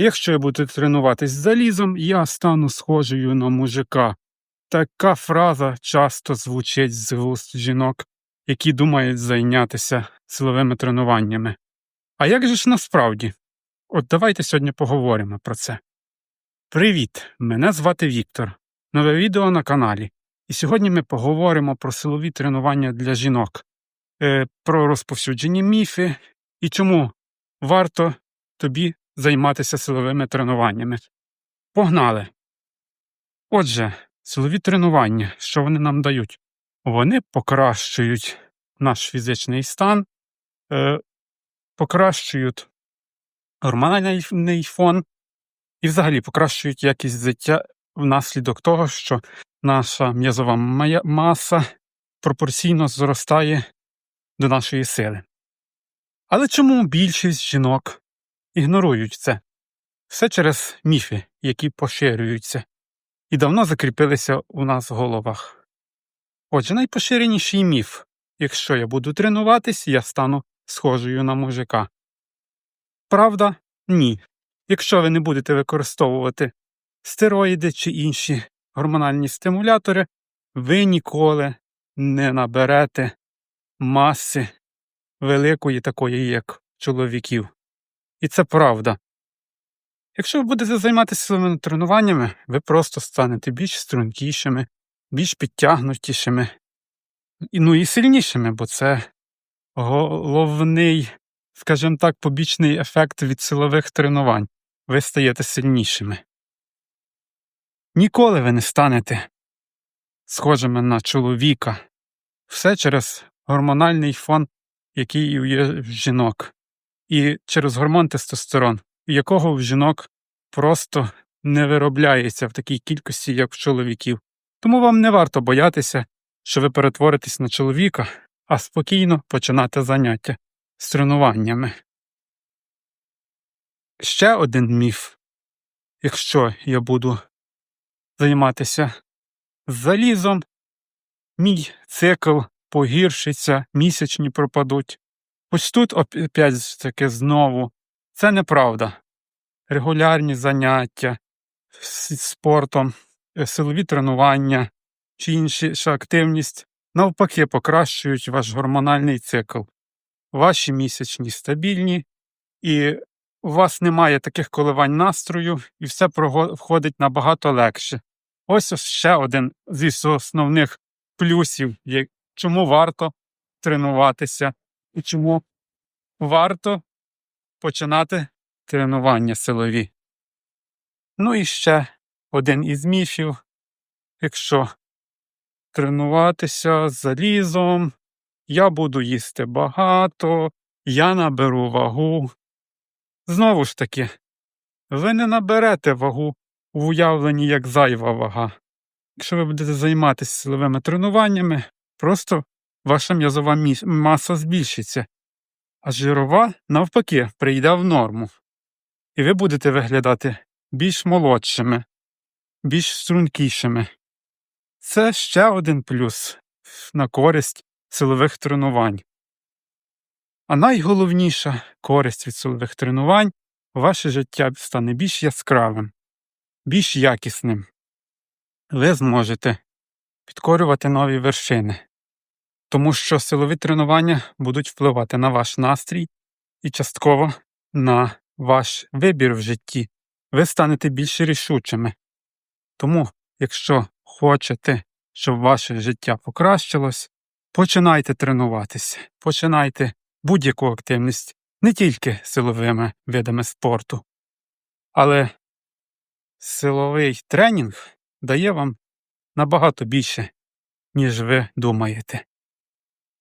Якщо я буду тренуватись залізом, я стану схожою на мужика. Така фраза часто звучить з вуст жінок, які думають зайнятися силовими тренуваннями. А як же ж насправді? От давайте сьогодні поговоримо про це. Привіт! Мене звати Віктор. Нове відео на каналі. І сьогодні ми поговоримо про силові тренування для жінок, е, про розповсюджені міфи і чому варто тобі займатися силовими тренуваннями. Погнали! Отже, силові тренування, що вони нам дають? Вони покращують наш фізичний стан, е, покращують гормональний фон і взагалі покращують якість життя внаслідок того, що наша м'язова маса пропорційно зростає до нашої сили. Але чому більшість жінок ігнорують це? Все через міфи, які поширюються і давно закріпилися у нас в головах. Отже, найпоширеніший міф якщо я буду тренуватись, я стану схожою на мужика. Правда, ні. Якщо ви не будете використовувати стероїди чи інші гормональні стимулятори, ви ніколи не наберете маси великої, такої, як чоловіків. І це правда. Якщо ви будете займатися силовими тренуваннями, ви просто станете більш стрункішими, більш підтягнутішими, ну і сильнішими, бо це головний, скажімо так, побічний ефект від силових тренувань. Ви стаєте сильнішими. Ніколи ви не станете схожими на чоловіка. Все через гормональний фон, який є в жінок, і через гормон тестостерон, якого в жінок просто не виробляється в такій кількості, як в чоловіків. Тому вам не варто боятися, що ви перетворитесь на чоловіка, а спокійно починати заняття з тренуваннями. Ще один міф. Якщо я буду займатися залізом, мій цикл погіршиться, місячні пропадуть. Ось тут опять ж таки знову це неправда. Регулярні заняття з спортом, е, силові тренування чи інша активність навпаки покращують ваш гормональний цикл. Ваші місячні стабільні, і у вас немає таких коливань настрою, і все входить набагато легше. Ось ще один зі основних плюсів, чому варто тренуватися і чому варто починати тренування силові. Ну і ще один із міфів, якщо тренуватися з залізом, я буду їсти багато, я наберу вагу. Знову ж таки, ви не наберете вагу в уявленні як зайва вага. Якщо ви будете займатися силовими тренуваннями, просто ваша м'язова маса збільшиться, а жирова, навпаки, прийде в норму. І ви будете виглядати більш молодшими, більш стрункішими. Це ще один плюс на користь силових тренувань. А найголовніша користь від силових тренувань ваше життя стане більш яскравим, більш якісним. Ви зможете підкорювати нові вершини, тому що силові тренування будуть впливати на ваш настрій і частково на ваш вибір в житті. Ви станете більш рішучими. Тому, якщо хочете, щоб ваше життя покращилось, починайте тренуватися, починайте будь-яку активність не тільки силовими видами спорту, але силовий тренінг дає вам набагато більше, ніж ви думаєте.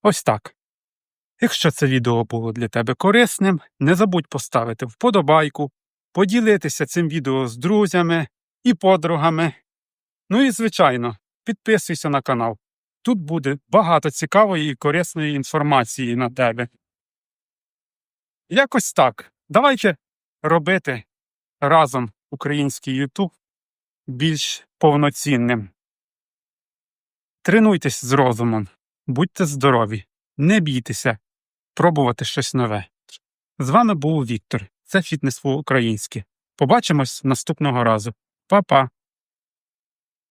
Ось так. Якщо це відео було для тебе корисним, не забудь поставити вподобайку, поділитися цим відео з друзями і подругами. Ну і, звичайно, підписуйся на канал. Тут буде багато цікавої і корисної інформації на тебе. Якось так. Давайте робити разом український YouTube більш повноцінним. Тренуйтесь з розумом, будьте здорові, не бійтеся пробувати щось нове. З вами був Віктор. Це фітнес по-українськи. Побачимось наступного разу. Па-па!